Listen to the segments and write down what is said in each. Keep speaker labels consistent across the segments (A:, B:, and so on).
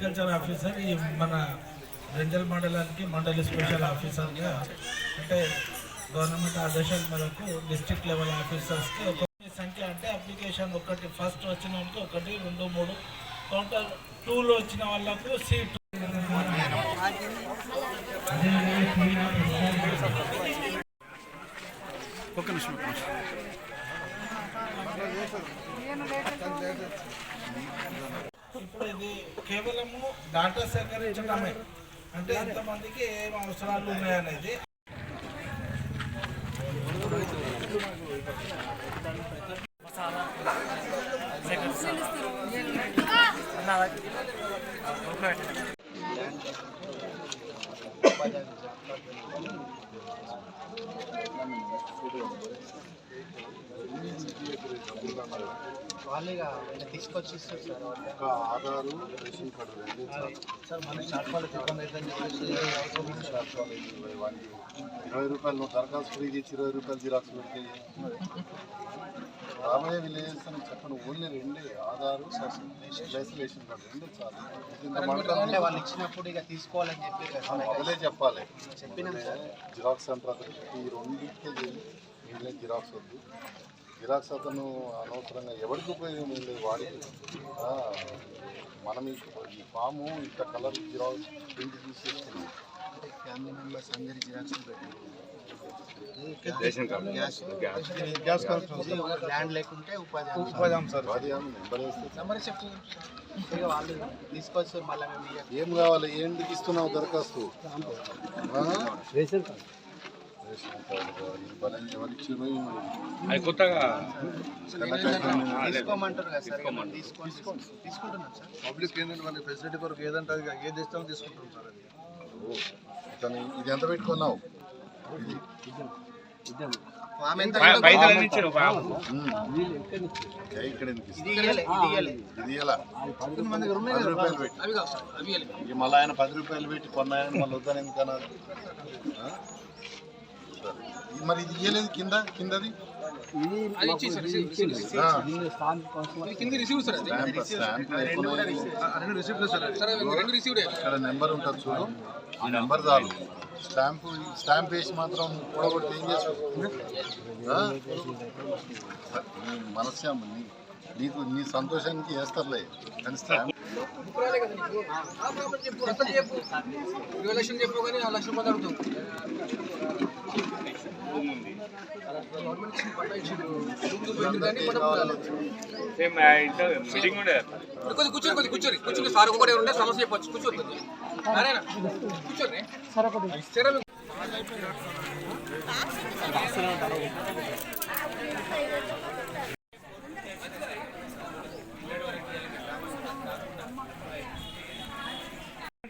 A: Agriculture officer ఈ మన రెంజల్ మండలానికి మండలి స్పెషల్ ఆఫీసర్గా అంటే గవర్నమెంట్ ఆదేశాల మేరకు డిస్ట్రిక్ట్ లెవెల్ ఆఫీసర్స్కి ఒక సంఖ్య అంటే అప్లికేషన్ ఒకటి ఫస్ట్ వచ్చిన వాళ్ళకి ఒకటి రెండు మూడు కౌంటర్ టూలో వచ్చిన వాళ్ళకు సీట్.
B: నిమిషం నిమిషం.
A: ఇప్పుడు ఇది కేవలము డాటా సేకరించడమే అంటే ఎంతమందికి ఏం అవసరాలు ఉన్నాయనేది
C: వాళ్ళేగా తీసుకొచ్చి
D: ఆధారు రేషన్ కార్డు.
C: సార్ మన షాప్ వాళ్ళకి ఇబ్బంది అవుతుందని చెప్పేసి అవుతుంది సార్.
D: చాలు ఇరవై రూపాయలు దరఖాస్తు ఫ్రీ ఇచ్చి ఇరవై రూపాయలు జిరాక్స్ పెడితే రాబోయే విలేజెస్ అని చెప్పండి ఓన్లీ రెండే ఆధారు కార్డు రెండే చాలు.
C: వాళ్ళు ఇచ్చినప్పుడు ఇక తీసుకోవాలని చెప్పి.
D: మొదలే చెప్పాలి.
C: చెప్పినాం
D: జిరాక్స్ సెంటర్ అతనికి ఈ రెండింటికే మిగిలిన జిరాక్స్ వద్దు. జిరాక్స్ అతను అనవసరంగా ఎవరికి ఉపయోగం ఏం లేదు వాడికి. మనం ఈ ఫాము ఇంత కలర్ జిరాక్స్ ప్రింట్ తీసేసుకున్నాం.
C: అంటే ఫ్యామిలీ మెంబర్స్ అందరి ల్యాండ్ లేకుంటే ఉపాధి.
D: ఉపాధి
C: వాళ్ళు మళ్ళీ.
D: ఏం కావాలి? ఏంటికి ఇస్తున్నావు దరఖాస్తు? ఆ? Ration card.
B: అది కొత్తగా.
E: పబ్లిక్ ఏంటంటే వాళ్ళ ఫెసిలిటీ కొరకు ఏదంటే అది ఏది ఇస్తామో తీసుకుంటాం సార్ అది.
D: ఇతను ఇది ఎంత పెట్టుకున్నావు? ఇక్కడ రూపాయలు పెట్టి. మళ్ళీ ఆయన పది రూపాయలు పెట్టి కొన్నాయని మళ్ళీ వద్దని ఎందుకన్నారు? మరి ఇది ఇయ్యలేదు కింద? కిందది. ఇక్కడ నెంబర్ ఉంటుంది చూడు. ఆ నెంబర్ చాలు. స్టాంప్ స్టాంప్ వేసి మాత్రం కూడగొట్టి ఏం చేస్తావు? నీ నీకు నీ సంతోషానికి వేస్తారులే. కానీ స్టాంప్
C: చెప్పు కానీ ఆ లక్ష రూపాయలు అడుగుతాం
B: సేమ్
F: కొద్ది కూర్చోండి కొద్ది కూర్చోండి కూర్చొని సార్ ఒకటి ఉంటే సమస్య చెప్పచ్చు కూర్చోండి సరేనా కూర్చోండి సరే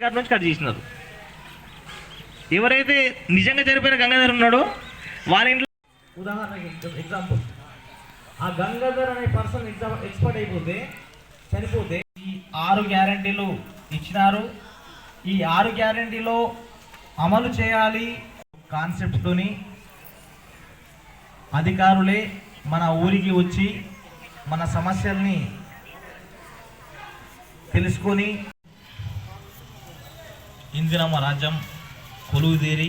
G: గారి నుంచి కట్ చేసినారు. ఎవరైతే నిజంగా చనిపోయిన గంగాధర్ ఉన్నాడో వారి ఇంట్లో ఉదాహరణకి ఎగ్జాంపుల్ ఆ గంగాధర్ అనే పర్సన్ ఎగ్జామ్ ఎక్స్పర్ట్ అయిపోతే చనిపోతే ఈ ఆరు గ్యారంటీలు ఇచ్చినారు. ఈ ఆరు గ్యారంటీలో అమలు చేయాలి కాన్సెప్ట్తోని అధికారులే మన ఊరికి వచ్చి మన సమస్యల్ని తెలుసుకొని ఇందిరమ్మ రాజ్యం కొలువుదేరి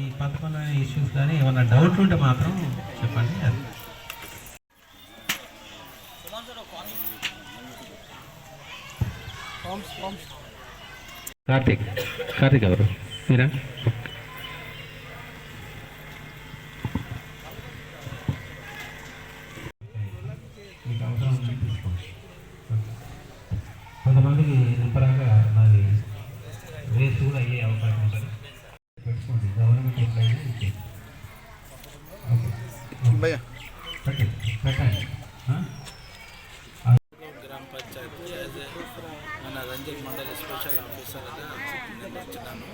G: ఈ పథకంలో ఇష్యూస్ కానీ ఏమైనా డౌట్లు ఉంటే మాత్రం చెప్పండి. కార్తీక్ కార్తీక్ ఎవరు? మీరా? భయ
A: గ్రామ పంచాయతీ మన రంజిత్ మండలి స్పెషల్ ఆఫీసర్గా నేను వచ్చినాను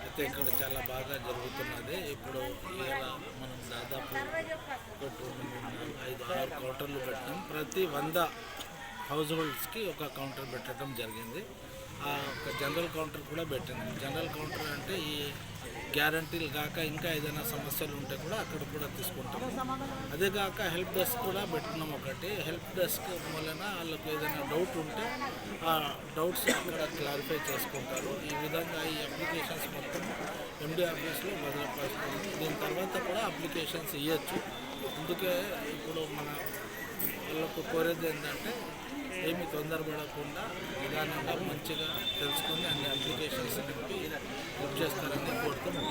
A: అయితే ఇక్కడ చాలా బాగా జరుగుతున్నది ఇప్పుడు ఇలా మనం దాదాపు ఐదు ఆరు కౌంటర్లు పెట్టాం ప్రతి వంద హౌస్ హోల్డ్స్కి ఒక కౌంటర్ పెట్టడం జరిగింది ఆ ఒక జనరల్ కౌంటర్ కూడా పెట్టింది జనరల్ కౌంటర్ అంటే ఈ గ్యారంటీలు కాక ఇంకా ఏదైనా సమస్యలు ఉంటే కూడా అక్కడ కూడా తీసుకుంటాము. అదే కాక హెల్ప్ డెస్క్ కూడా పెట్టుకున్నాం ఒకటి. హెల్ప్ డెస్క్ వలన వాళ్ళకు ఏదైనా డౌట్ ఉంటే ఆ డౌట్స్ అక్కడ క్లారిఫై చేసుకుంటారు. ఈ విధంగా ఈ అప్లికేషన్స్ మొత్తం ఎండి ఆఫీస్లో భద్రపరుస్తుంది దీని తర్వాత కూడా అప్లికేషన్స్ ఇవ్వచ్చు అందుకే ఇప్పుడు మన వాళ్ళకు కోరేది ఏంటంటే ఏమి తొందరపడకుండా నిదానంగా మంచిగా తెలుసుకొని అన్ని అప్లికేషన్స్ నింపి బుక్ చేస్తారని కోరుతున్నాం